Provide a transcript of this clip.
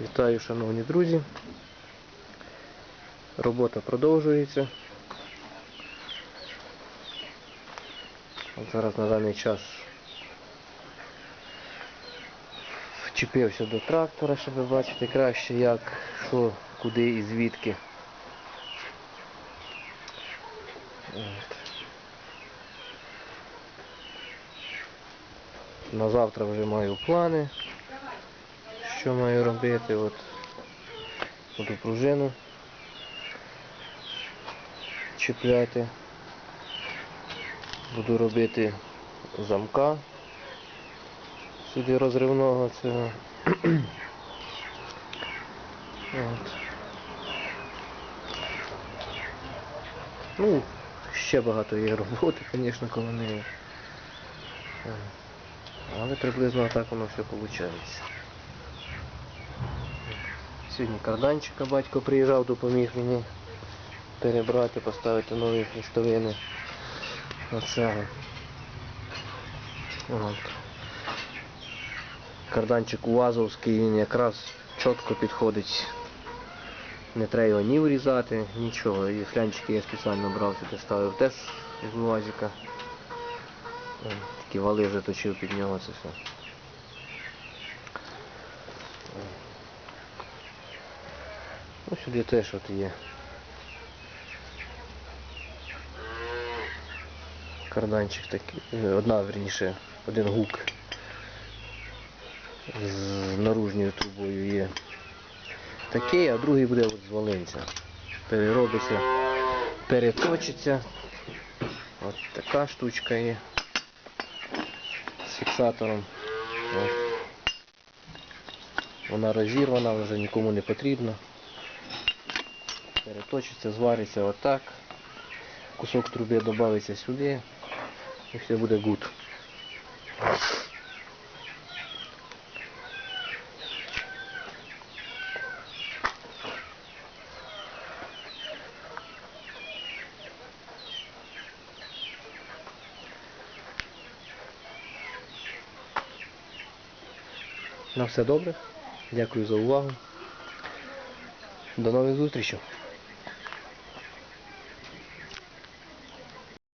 Вітаю, шановні друзі. Робота продовжується. Зараз на даний час вчепився до трактора, щоб бачити краще як, що, куди і звідки. На завтра вже маю плани, що маю робити. От буду пружину чіпляти. Буду робити замка сюди розривного цього. От. Ну, ще багато є роботи, звісно, коло неї. Е, Але приблизно так воно все виходить. Сьогодні карданчика батько приїжджав, допоміг мені перебрати, поставити нові хрестовини. Оце. От. Карданчик УАЗовський, він якраз чітко підходить. Не треба його ні вирізати, нічого. І флянчики я спеціально брав сюди, ставив теж з УАЗика. О, Такі вали заточив під нього це все. О. Ну, сюди теж от є. Карданчик такий, е, одна верніше, один гук з наружньою трубою є такий, а другий буде от з Волинця. Переробиться, переточиться. От така штучка є з фіксатором. От. Вона розірвана, вже нікому не потрібна. Переточиться, звариться отак. Кусок труби додається сюди і все буде гуд. На все добре. Дякую за увагу. До нових зустрічей.